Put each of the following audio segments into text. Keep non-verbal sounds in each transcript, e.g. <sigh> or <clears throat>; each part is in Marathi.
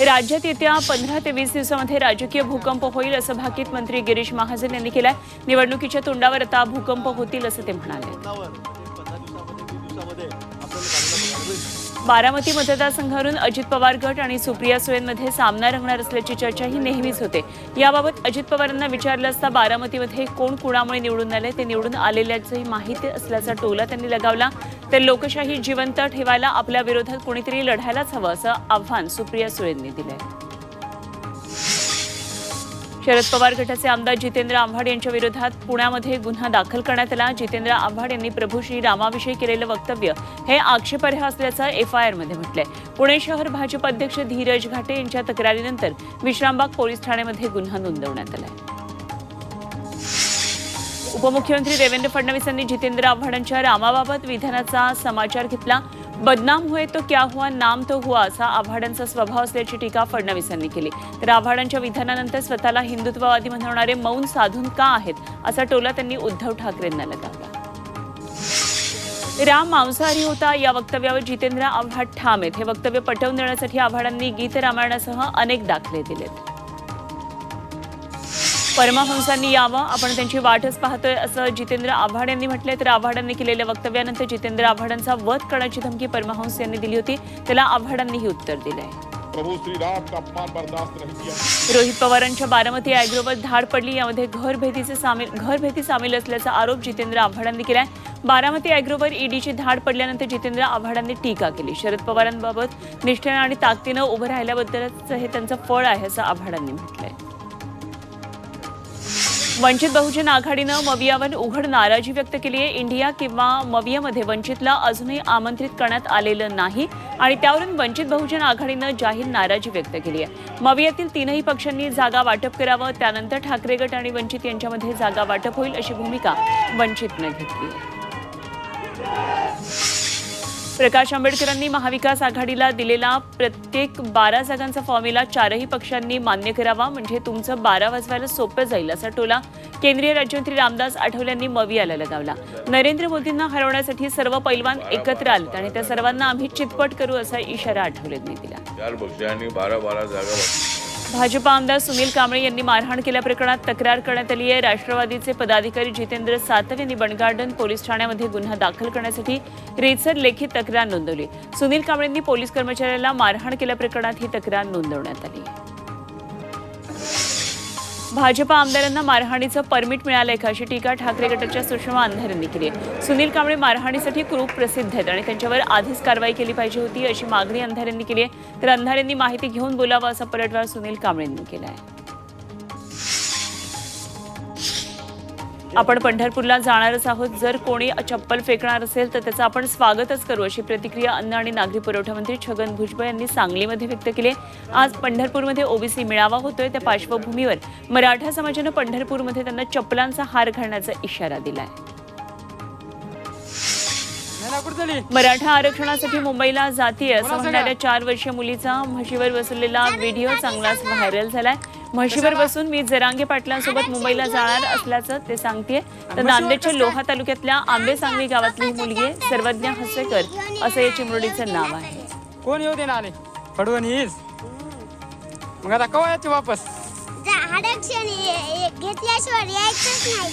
राज्यात येत्या पंधरा ते वीस दिवसामध्ये राजकीय भूकंप होईल असं भाकीत मंत्री गिरीश महाजन यांनी केलंय. निवडणुकीच्या तोंडावर आता भूकंप होतील असं ते म्हणाले. बारामती मतदारसंघावरून अजित पवार गट आणि सुप्रिया सुळेंमध्ये सामना रंगणार असल्याची चर्चा ही नेहमीच होते. याबाबत अजित पवारांना विचारलं असता बारामतीमध्ये कोण कुणामुळे निवडून आले ते निवडून आलेल्याची माहिती असल्याचा टोला त्यांनी लगावला. तर लोकशाही जिवंत ठेवायला आपल्या विरोधात कोणीतरी लढायलाच हवं असं आव्हान सुप्रिया सुळेंनी दिलंय. शरद पवार गटाचे आमदार जितेंद्र आव्हाड यांच्या विरोधात पुण्यामध्ये गुन्हा दाखल करण्यात आला. जितेंद्र आव्हाड यांनी प्रभू श्रीरामाविषयी केलेलं वक्तव्य हे आक्षेपार्ह असल्याचं एफआयआरमध्ये म्हटलंय. पुणे शहर भाजप अध्यक्ष धीरज घाटे यांच्या तक्रारीनंतर विश्रामबाग पोलीस ठाण्यामध्ये गुन्हा नोंदवण्यात आलाय. उपमुख्यमंत्री देवेंद्र फडणवीस यांनी जितेंद्र आव्हाडांच्या रामाबाबत विधानाचा समाचार घेतला. बदनाम हुए तो क्या हुआ नाम तो हुआ असा आव्हाडांचा स्वभाव असल्याची टीका फडणवीस यांनी केली. तर आव्हाडांच्या विधानानंतर स्वतःला हिंदुत्ववादी म्हणवणारे मौन साधून का आहेत असा टोला त्यांनी उद्धव ठाकरेंना लगावला राम मांसाहारी होता या वक्तव्यावर जितेंद्र आव्हाड ठाम आहेत. हे वक्तव्य पटवून देण्यासाठी आव्हाडांनी गीत रामायणासह अनेक दाखले दिलेत. परमहंसांनी यावं. आपण त्यांची वाटच पाहतोय असं जितेंद्र आव्हाड यांनी म्हटलंय. तर आव्हाडांनी केलेल्या वक्तव्यानंतर जितेंद्र आव्हाडांचा वध करण्याची धमकी परमहंस यांनी दिली होती. त्याला आव्हाडांनीही उत्तर दिलंय. प्रभु श्री राम का अपमान बर्दाश्त नहीं किया रोहित पवारांच्या बारामती अॅग्रोवर धाड पडली. यामध्ये घरभेदीचे सामील घरभेदी सामील असल्याचा आरोप जितेंद्र आव्हाडांनी केलाय. बारामती अॅग्रोवर ईडीची धाड पडल्यानंतर जितेंद्र आव्हाडांनी टीका केली. शरद पवारांबाबत निष्ठेनं आणि ताकदीनं उभं राहिल्याबद्दलच हे त्यांचं फळ आहे असं आव्हाडांनी म्हटलंय. वंचित बहुजन आघाडीनं मवियावर उघड नाराजी व्यक्त केली आहे. इंडिया किंवा मवियामध्ये वंचितला अजूनही आमंत्रित करण्यात आलेलं नाही आणि त्यावरून वंचित बहुजन आघाडीनं जाहीर नाराजी व्यक्त केली आहे. मवियातील तीनही पक्षांनी जागा वाटप करावं त्यानंतर ठाकरे गट आणि वंचित यांच्यामध्ये जागा वाटप होईल अशी भूमिका वंचितनं घेतली आहे. प्रकाश आंबेडकरांनी महाविकास आघाडीला दिलेला प्रत्येक बारा जागांचा फॉर्म्युला चारही पक्षांनी मान्य करावा. म्हणजे तुमचं बारा वाजवायला सोपं जाईल असा टोला केंद्रीय राज्यमंत्री रामदास आठवलेंनी मवियाला लगावला. नरेंद्र मोदींना हरवण्यासाठी सर्व पैलवान एकत्र आलेत आणि त्या सर्वांना आम्ही चितपट करू असा इशारा आठवलेंनी दिला. चार पक्षांनी बारा बारा जागा. भाजपा आमदार सुनील कांबळे यांनी मारहाण केल्याप्रकरणात तक्रार करण्यात आली आहे. राष्ट्रवादीचे पदाधिकारी जितेंद्र सातव यांनी बनगार्डन पोलीस ठाण्यामध्ये गुन्हा दाखल करण्यासाठी रेसर लेखी तक्रार नोंदवली. सुनील कांबळेंनी पोलीस कर्मचाऱ्याला मारहाण केल्याप्रकरणात ही तक्रार नोंदवण्यात आली. भाजपा आमदारांना मारहाणीचं परमिट मिळालंय का अशी टीका ठाकरे गटाच्या सुषमा अंधार यांनी केली आहे. सुनील कांबळे मारहाणीसाठी खूप प्रसिद्ध आहेत आणि त्यांच्यावर आधीच कारवाई केली पाहिजे होती अशी मागणी अंधार यांनी केली आहे. तर अंधार यांनी माहिती घेऊन बोलावं असा पलटवार सुनील कांबळे यांनी केला आहे आपण पंढरपूरला जाणारच आहोत. जर कोणी चप्पल फेकणार असेल तर त्याचं आपण स्वागतच करू अशी प्रतिक्रिया अन्न आणि नागरी पुरवठा मंत्री छगन भुजबळ यांनी सांगलीमध्ये व्यक्त केली. आज पंढरपूरमध्ये ओबीसी मेळावा होतोय. त्या पार्श्वभूमीवर मराठा समाजानं पंढरपूरमध्ये त्यांना चप्पलांचा हार घालण्याचा इशारा दिलाय. मराठा आरक्षणासाठी मुंबईला जातीय असं म्हणणाऱ्या चार वर्षीय मुलीचा म्हशीवर बसवलेला व्हिडिओ चांगलाच व्हायरल झालाय. म्हशीवर बसून मी जरांगे पाटलांसोबत मुंबईला जाणार असल्याचं ते सांगतेय. तर नांदेडच्या लोहा तालुक्यातल्या आंबे सांगली गावातली ही मुलगी. सर्वज्ञ हसेकर असं या चिमुरडीचं नाव आहे. कोण येऊ दे आले फडवणीस मग आता कवा येते वापस? घेतल्याशिवाय यायचंच नाही.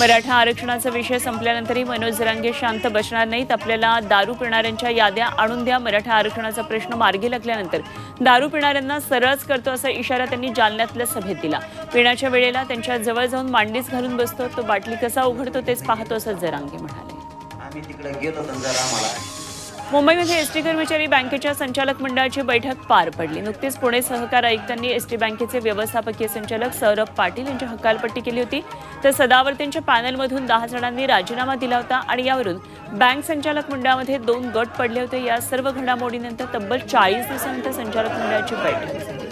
मराठा आरक्षणाचा विषय संपल्यानंतरही मनोज जरांगे शांत बसणार नाहीत. आपल्याला दारू पिणाऱ्यांच्या याद्या आणून द्या. मराठा आरक्षणाचा प्रश्न मार्गी लागल्यानंतर दारू पिणाऱ्यांना सरळच करतो असा इशारा त्यांनी जालन्यातल्या सभेत दिला. पिण्याच्या वेळेला त्यांच्या जवळ जाऊन मांडीच घालून बसतो. तो बाटली कसा उघडतो तेच पाहतो असं जरांगे म्हणाले. आम्ही तिकडे गेलो मुंबईमध्ये एसटी कर्मचारी बँकेच्या संचालक मंडळाची बैठक पार पडली. नुकतीच पुणे सहकार आयुक्तांनी एसटी बँकेचे व्यवस्थापकीय संचालक सौरभ पाटील यांची हकालपट्टी केली होती. तर सदावर्तींच्या पॅनलमधून दहा जणांनी राजीनामा दिला होता आणि यावरून बँक संचालक मंडळामध्ये दोन गट पडले होते. या सर्व घडामोडीनंतर तब्बल चाळीस दिवसानंतर संचालक मंडळाची बैठक झाली.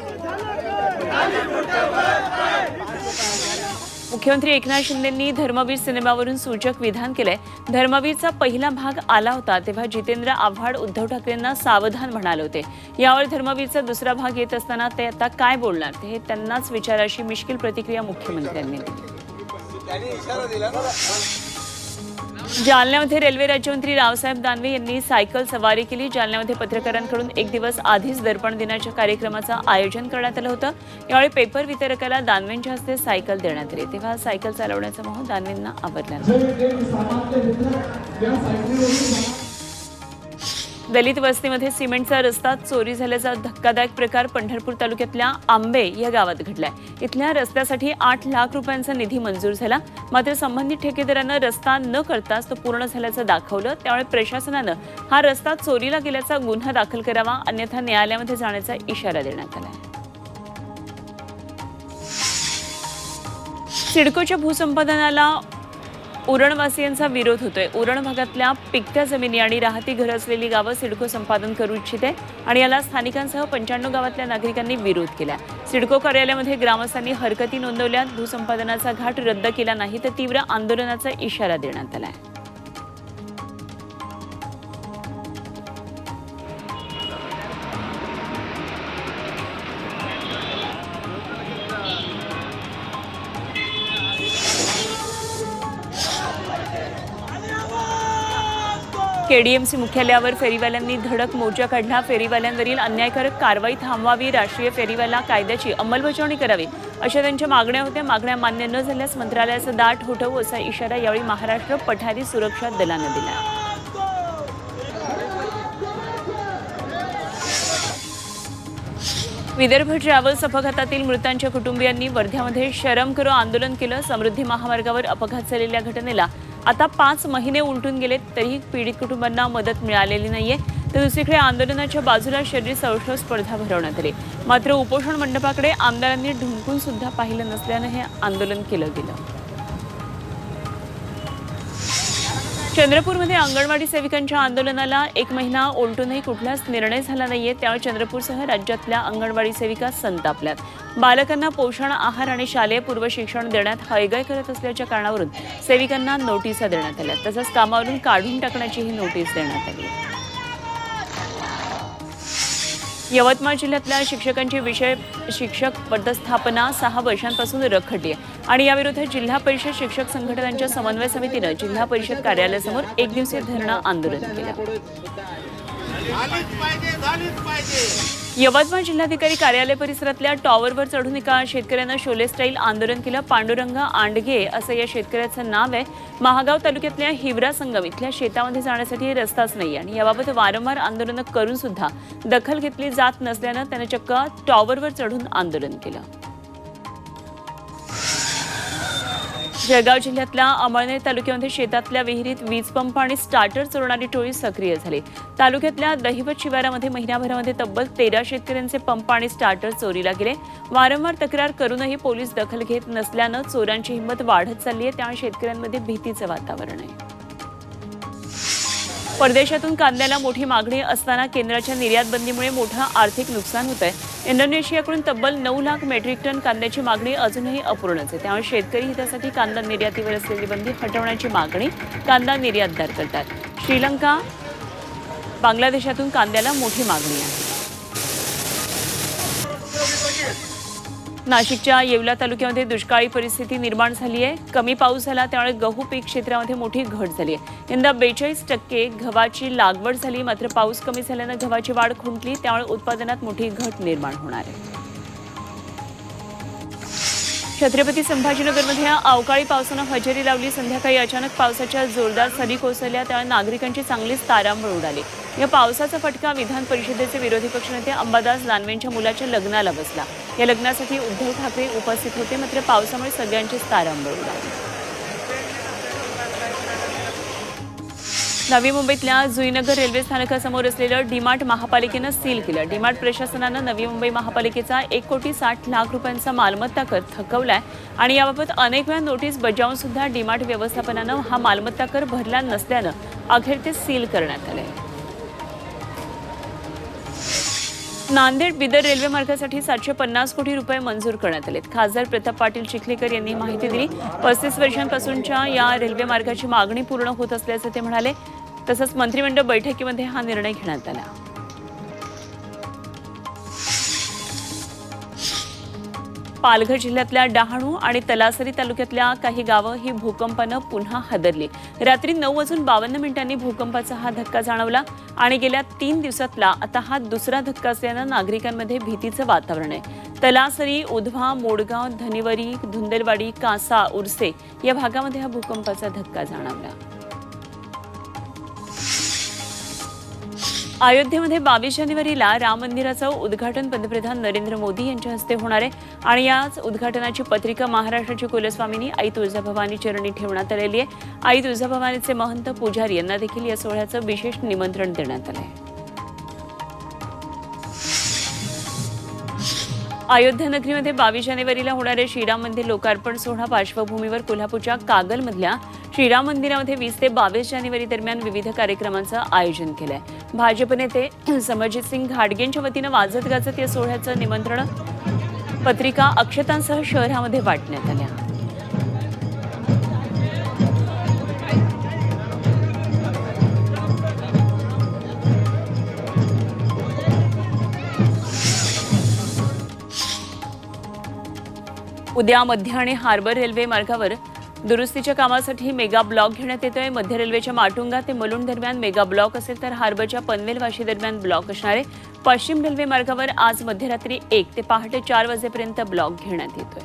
मुख्यमंत्री एकनाथ शिंदेंनी धर्मवीर सिनेमावरून सूचक विधान केलंय. धर्मवीरचा पहिला भाग आला होता तेव्हा जितेंद्र आव्हाड उद्धव ठाकरेंना सावधान म्हणाले होते. यावर धर्मवीरचा दुसरा भाग येत असताना ते आता काय बोलणार? हे त्यांनाच विचाराशी मिश्किल प्रतिक्रिया मुख्यमंत्र्यांनी दिली. जालन्यामध्ये रेल्वे राज्यमंत्री रावसाहेब दानवे यांनी सायकल सवारी केली. जालन्यामध्ये पत्रकारांकडून एक दिवस आधीच दर्पण दिनाच्या कार्यक्रमाचं आयोजन करण्यात आलं होतं. यावेळी पेपर वितरकाला दानवेंच्या हस्ते सायकल देण्यात आली. तेव्हा सायकल चालवण्याचा मोह दानवेंना आवडला दलित वस्तीमध्ये सिमेंटचा रस्ता चोरी झाल्याचा धक्कादायक प्रकार पंढरपूर तालुक्यातल्या आंबे या गावात घडलाय. इथल्या रस्त्यासाठी आठ लाख रुपयांचा निधी मंजूर झाला. मात्र संबंधित ठेकेदारानं रस्ता न करताच तो पूर्ण झाल्याचं दाखवलं. त्यामुळे प्रशासनानं हा रस्ता चोरीला गेल्याचा गुन्हा दाखल करावा अन्यथा न्यायालयामध्ये जाण्याचा इशारा देण्यात आला सिडकोच्या भूसंपादनाला उरणवासियांचा विरोध होतोय. उरण भागातल्या पिकत्या जमिनी आणि राहती घरं असलेली गावं सिडको संपादन करू इच्छिते आणि याला स्थानिकांसह पंच्याण्णव गावातल्या नागरिकांनी विरोध केला सिडको कार्यालयामध्ये ग्रामस्थांनी हरकती नोंदवल्या भूसंपादनाचा घाट रद्द केला नाही तर तीव्र आंदोलनाचा इशारा देण्यात आला आहे केडीएमसी मुख्यालयावर फेरीवाल्यांनी धडक मोर्चा काढला. फेरीवाल्यांवरील अन्यायकारक कारवाई थांबवावी राष्ट्रीय फेरीवाला कायद्याची अंमलबजावणी करावी अशा त्यांच्या मागण्या होत्या. मागण्या मान्य न झाल्यास मंत्रालयाचं दाट होठवू असा इशारा यावेळी महाराष्ट्र पठारी सुरक्षा दलानं दिला. विदर्भ ट्रॅव्हल्स अपघातातील मृतांच्या कुटुंबियांनी वर्ध्यामध्ये शरम करो आंदोलन केलं. समृद्धी महामार्गावर अपघात झालेल्या घटनेला आता पाच महिने उलटून गेलेत तरीही पीडित कुटुंबांना मदत मिळालेली नाहीये. तर दुसरीकडे आंदोलनाच्या बाजूला शरीर सौष्ठव स्पर्धा भरवण्यात आली. मात्र उपोषण मंडपाकडे आमदारांनी ढुंकून सुद्धा पाहिलं नसल्यानं हे आंदोलन केलं गेलं. चंद्रपूरमध्ये अंगणवाडी सेविकांच्या आंदोलनाला एक महिना उलटूनही कुठलाच निर्णय झाला नाहीये. त्यामुळे चंद्रपूरसह राज्यातल्या अंगणवाडी सेविका संतापल्यात. बालकांना पोषण आहार आणि शालेय पूर्व शिक्षण देण्यात हयगय करत असल्याच्या कारणावरून सेविकांना नोटिसा देण्यात आल्या. तसंच कामावरून काढून टाकण्याचीही नोटीस देण्यात आली. यवतमाळ जिल्ह्यातल्या शिक्षकांची विषय शिक्षक पदस्थापना सहा वर्षांपासून रखडली आहे. आणि याविरोधात जिल्हा परिषद शिक्षक संघटनांच्या समन्वय समितीनं जिल्हा परिषद कार्यालयासमोर एक दिवसीय धरणं आंदोलन केलं. यवतमाळ जिल्हाधिकारी कार्यालय परिसरातल्या टॉवरवर चढून एका शेतकऱ्यानं शोले स्टाईल आंदोलन केलं. पांडुरंग आंडगे असं या शेतकऱ्याचं नाव आहे. महागाव तालुक्यातल्या हिवरा संगम इथल्या शेतामध्ये जाण्यासाठी रस्ताच नाही आणि याबाबत वारंवार आंदोलनं करून सुद्धा दखल घेतली जात नसल्यानं त्यानं चक्क टॉवरवर चढून आंदोलन केलं. जळगाव जिल्ह्यातल्या अमळनेर तालुक्यामध्ये शेतातल्या विहिरीत वीज पंप आणि स्टार्टर चोरणारी टोळी सक्रिय झाली. तालुक्यातल्या दहिवत शिवारामध्ये महिन्याभरामध्ये तब्बल तेरा शेतकऱ्यांचे पंप आणि स्टार्टर चोरीला गेले. वारंवार तक्रार करूनही पोलीस दखल घेत नसल्यानं चोरांची हिंमत वाढत चालली आहे. त्यामुळे शेतकऱ्यांमध्ये भीतीचं वातावरण आहे. परदेशातून कांद्याला मोठी मागणी असताना केंद्राच्या निर्यातबंदीमुळे मोठं आर्थिक नुकसान होत आहे इंडोनेशियाकडून तब्बल नऊ लाख मेट्रिक टन कांद्याची मागणी अजूनही अपूर्णच आहे. त्यामुळे शेतकरी हितासाठी कांदा निर्यातीवर असलेली बंदी हटवण्याची मागणी कांदा निर्यातदार करतात. श्रीलंका बांगलादेशातून कांद्याला मोठी मागणी आहे. नाशिकच्या येवला तालुक्यामध्ये दुष्काळी परिस्थिती निर्माण झाली आहे. कमी पाऊस झाला त्यामुळे गहू पीक क्षेत्रामध्ये मोठी घट झाली आहे. यंदा बेचाळीस टक्के गव्हाची लागवड झाली मात्र पाऊस कमी झाल्यानं गव्हाची वाढ खुंटली त्यामुळे उत्पादनात मोठी घट निर्माण होणार आहे. छत्रपती संभाजीनगरमध्ये अवकाळी पावसानं हजेरी लावली संध्याकाळी अचानक पावसाच्या जोरदार सरी कोसळल्या त्यामुळे नागरिकांची चांगलीच तारांबळ उडाली. या पावसाचा फटका विधान परिषदेचे विरोधी पक्षनेते अंबादास दानवेंच्या मुलाच्या लग्नाला बसला. या लग्नासाठी उद्धव ठाकरे उपस्थित होते मात्र पावसामुळे सगळ्यांचीच तारांबळ उडाली नवी मुंबईतल्या जुईनगर रेल्वे स्थानकासमोर असलेलं डीमार्ट महापालिकेनं सील केलं. डीमार्ट प्रशासनानं नवी मुंबई महापालिकेचा एक कोटी साठ लाख रुपयांचा मालमत्ता कर थकवलाय आणि याबाबत अनेक वेळा नोटीस बजावून सुद्धा डीमार्ट व्यवस्थापनानं हा मालमत्ता कर भरला नसल्यानं अखेर ते सील करण्यात आले नांदेड बिदर रेल्वे मार्गासाठी सातशे पन्नास कोटी रुपये मंजूर करण्यात आलेत. खासदार प्रताप पाटील चिखलीकर यांनी माहिती दिली. पस्तीस वर्षांपासूनच्या या रेल्वे मार्गाची मागणी पूर्ण होत असल्याचं ते म्हणाले. तसंच मंत्रिमंडळ बैठकीमध्ये हा निर्णय घेण्यात आला. पालघर जिल्ह्यातल्या डहाणू आणि तलासरी तालुक्यातल्या काही गावं ही भूकंपानं पुन्हा हादरली. रात्री नऊ वाजून बावन्न मिनिटांनी भूकंपाचा हा धक्का जाणवला आणि गेल्या तीन दिवसातला आता हा दुसरा धक्का असल्यानं नागरिकांमध्ये भीतीचं वातावरण आहे. तलासरी उधवा मोडगाव धनिवरी धुंदलवाडी कासा उर्से या भागामध्ये हा भूकंपाचा धक्का जाणवला. अयोध्येमध्ये बावीस जानेवारीला राम मंदिराचं उद्घाटन पंतप्रधान नरेंद्र मोदी यांच्या हस्ते होणार आहे. आणि याच उद्घाटनाची पत्रिका महाराष्ट्राची कुलस्वामिनी आई तुळजाभवानी चरणी ठेवण्यात आलेली आहे. आई तुळजाभवानीचे महंत पुजारी यांना देखील या सोहळ्याचं विशेष निमंत्रण देण्यात आलं आहे अयोध्या नगरीमध्ये बावीस जानेवारीला होणारे श्रीराम मंदिर लोकार्पण सोहळा पार्श्वभूमीवर कोल्हापूरच्या कागलमधल्या श्रीराम मंदिरामध्ये वीस ते बावीस जानेवारी दरम्यान विविध कार्यक्रमांचं आयोजन केलंय. भाजप नेते <clears throat> समरजित सिंग घाडगेंच्या वतीनं वाजत गाजत या सोहळ्याचं निमंत्रण पत्रिका अक्षतांसह शहरामध्ये वाटण्यात आल्या. उद्या मध्य आणि हार्बर रेल्वे मार्गावर दुरुस्तीच्या कामासाठी मेगा ब्लॉक घेण्यात येतोय. मध्य रेल्वेच्या माटुंगा ते मलुंड दरम्यान मेगा ब्लॉक असेल तर हार्बरच्या पनवेल वाशी दरम्यान ब्लॉक असणारे पश्चिम रेल्वे मार्गावर आज मध्यरात्री एक ते पहाटे चार वाजेपर्यंत ब्लॉक घेण्यात येतोय.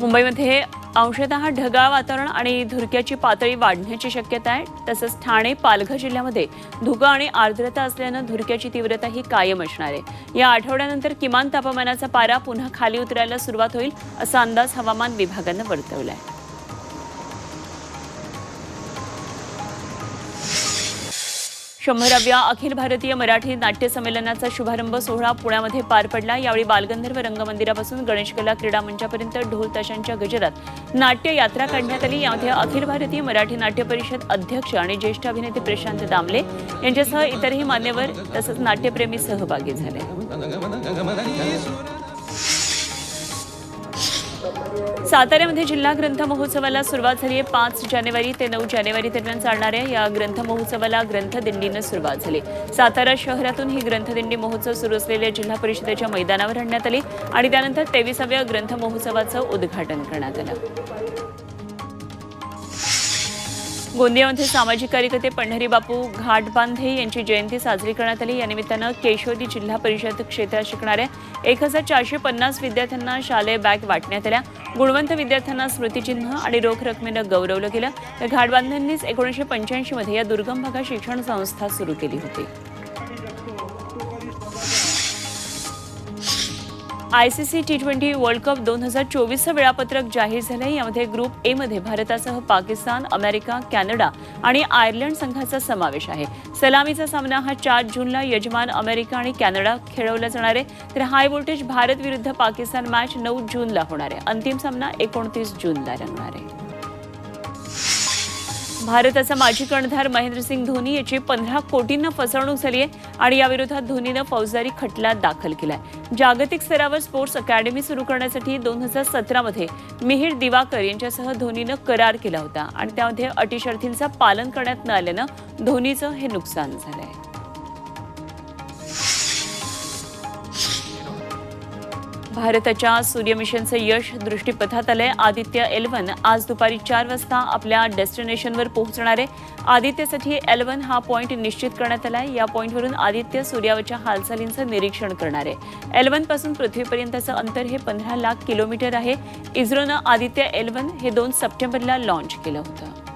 मुंबईमध्ये अंशतः ढगाळ वातावरण आणि धुरक्याची पातळी वाढण्याची शक्यता आहे. तसंच ठाणे पालघर जिल्ह्यामध्ये धुकं आणि आर्द्रता असल्यानं धुरक्याची तीव्रता ही कायम असणार आहे. या आठवड्यानंतर किमान तापमानाचा पारा पुन्हा खाली उतरायला सुरुवात होईल असा अंदाज हवामान विभागानं वर्तवला आहे शंभराव्या अखिल भारतीय मराठी नाट्य संमेलनाचा शुभारंभ सोहळा पुण्यामध्ये पार पडला. यावेळी बालगंधर्व रंगमंदिरापासून गणेश कला क्रीडा मंचापर्यंत ढोल ताशांच्या गजरात नाट्य यात्रा काढण्यात आली. यामध्ये अखिल भारतीय मराठी नाट्य परिषद अध्यक्ष आणि ज्येष्ठ अभिनेते प्रशांत दामले यांच्यासह इतरही मान्यवर तसंच नाट्यप्रेमी सहभागी झाले. साताऱ्यामध्ये जिल्हा ग्रंथ महोत्सवाला सुरुवात झाली आहे. पाच जानेवारी ते नऊ जानेवारी दरम्यान चालणाऱ्या या ग्रंथ महोत्सवाला ग्रंथदिंडीनं सुरुवात झाली. सातारा शहरातून ही ग्रंथदिंडी महोत्सव सुरू असलेल्या जिल्हा परिषदेच्या मैदानावर आणण्यात आली आणि त्यानंतर तेविसाव्या ग्रंथ महोत्सवाचं उद्घाटन करण्यात आलं. गोंदियामध्ये सामाजिक कार्यकर्ते पंढरी बापू घाटबांधे यांची जयंती साजरी करण्यात आली. या निमित्तानं केशवदी जिल्हा परिषद क्षेत्रात शिकणाऱ्या एक हजार चारशे पन्नास विद्यार्थ्यांना शालेय बॅग वाटण्यात आल्या. गुणवंत विद्यार्थ्यांना स्मृतिचिन्ह आणि रोख रकमेनं गौरवलं गेलं. तर घाटबांधेंनीच एकोणीसशे पंच्याऐंशीमध्ये या दुर्गम भागात शिक्षण संस्था सुरू केली होती. ICC T twenty world cup दोन हजार चोवीसचं वेळापत्रक जाहीर झालं यामध्ये ग्रुप ए मध्ये भारतासह पाकिस्तान अमेरिका कॅनडा आणि आयर्लंड संघाचा समावेश आहे. सलामीचा सामना हा चार जूनला यजमान अमेरिका आणि कॅनडा खेळवला जाणार आहे. तर हाय व्होल्टेज भारत विरुद्ध पाकिस्तान मॅच नऊ जूनला होणार आहे. अंतिम सामना एकोणतीस जूनला रंगणार आहे. भारताचा माजी कर्णधार महेंद्रसिंग धोनी याची पंधरा कोटींना फसवणूक झाली आहे आणि याविरोधात धोनीनं फौजदारी खटला दाखल केलाय. जागतिक स्तरावर स्पोर्ट्स अकॅडमी सुरू करण्यासाठी दोन हजार सतरामध्ये मिहिर दिवाकर यांच्यासह धोनीनं करार केला होता आणि त्यामध्ये अटीशर्थींचं पालन करण्यात न आल्यानं धोनीचं हे नुकसान झालं आहे भारताच्या सूर्य मिशनचं यश दृष्टीपथात आलंय. आदित्य एल्वन आज दुपारी चार वाजता आपल्या डेस्टिनेशनवर पोहोचणार आहे. आदित्यसाठी एल्वन हा पॉईंट निश्चित करण्यात आलाय. या पॉईंटवरून आदित्य सूर्यावरच्या हालचालींचं निरीक्षण करणार आहे. एल्वनपासून पृथ्वीपर्यंतचं अंतर हे पंधरा लाख किलोमीटर आहे. इस्रोनं आदित्य एल्वन हे दोन सप्टेंबरला लॉन्च केलं होतं.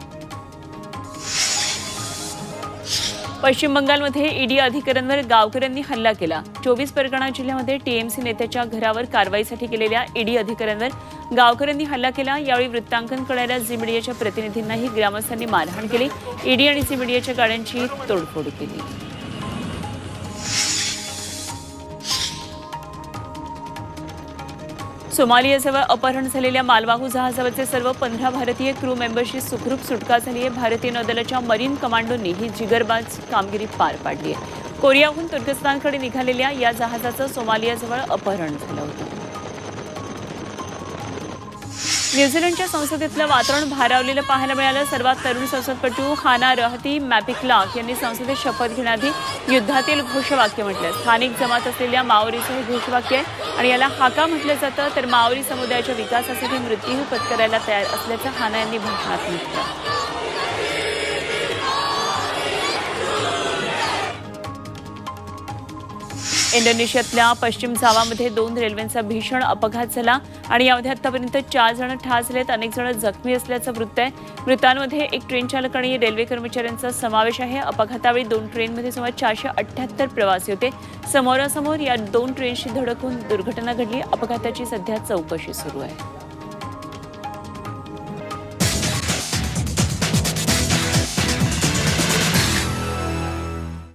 पश्चिम बंगालमध्ये ईडी अधिकाऱ्यांवर गावकऱ्यांनी हल्ला केला. चोवीस परगणा जिल्ह्यामध्ये टीएमसी नेत्याच्या घरावर कारवाईसाठी केलेल्या ईडी अधिकाऱ्यांवर गावकऱ्यांनी हल्ला केला. यावेळी वृत्तांकन करणाऱ्या झी मीडियाच्या प्रतिनिधींनाही ग्रामस्थांनी मारहाण केली. ईडी आणि झी मीडियाच्या गाड्यांची तोडफोड केली. सोमालियाजवळ अपहरण झालेल्या मालवाहू जहाजावरचे सर्व पंधरा भारतीय क्रू मेंबरशी सुखरूप सुटका झाली आहे. भारतीय नौदलाच्या मरीन कमांडोंनी ही जिगरबाज कामगिरी पार पाडली आहे. कोरियाहून तुर्कस्तानकडे निघालेल्या या जहाजाचं सोमालियाजवळ अपहरण झालं होतं. न्यूझीलंडच्या संसदेतलं वातावरण भारावलेलं पाहायला मिळालं. सर्वात तरुण संसदपटू हाना रहती मॅपिक्लाक यांनी संसदेत शपथ घेण्याआधी युद्धातील घोषवाक्य म्हटलं. स्थानिक जमात असलेल्या माओरीचं हे घोषवाक्य आहे आणि याला हाका म्हटलं जातं. तर माओरी समुदायाच्या विकासासाठी मृत्यू पत्करायला तयार असल्याचं हाना यांनी भाषणात म्हटलं. इंडोनेशियातल्या पश्चिम जावामध्ये दोन रेल्वेंचा भीषण अपघात झाला आणि यामध्ये आतापर्यंत चार जण ठार झालेत. अनेक जण जखमी असल्याचं वृत्त आहे. मृतांमध्ये एक ट्रेन चालक आणि रेल्वे कर्मचाऱ्यांचा समावेश आहे. अपघातावेळी दोन ट्रेनमध्ये सुमारे चारशे अठ्ठ्याहत्तर प्रवासी होते. समोरासमोर या दोन ट्रेनशी धडक होऊन दुर्घटना घडली. अपघाताची सध्या चौकशी सुरू आहे.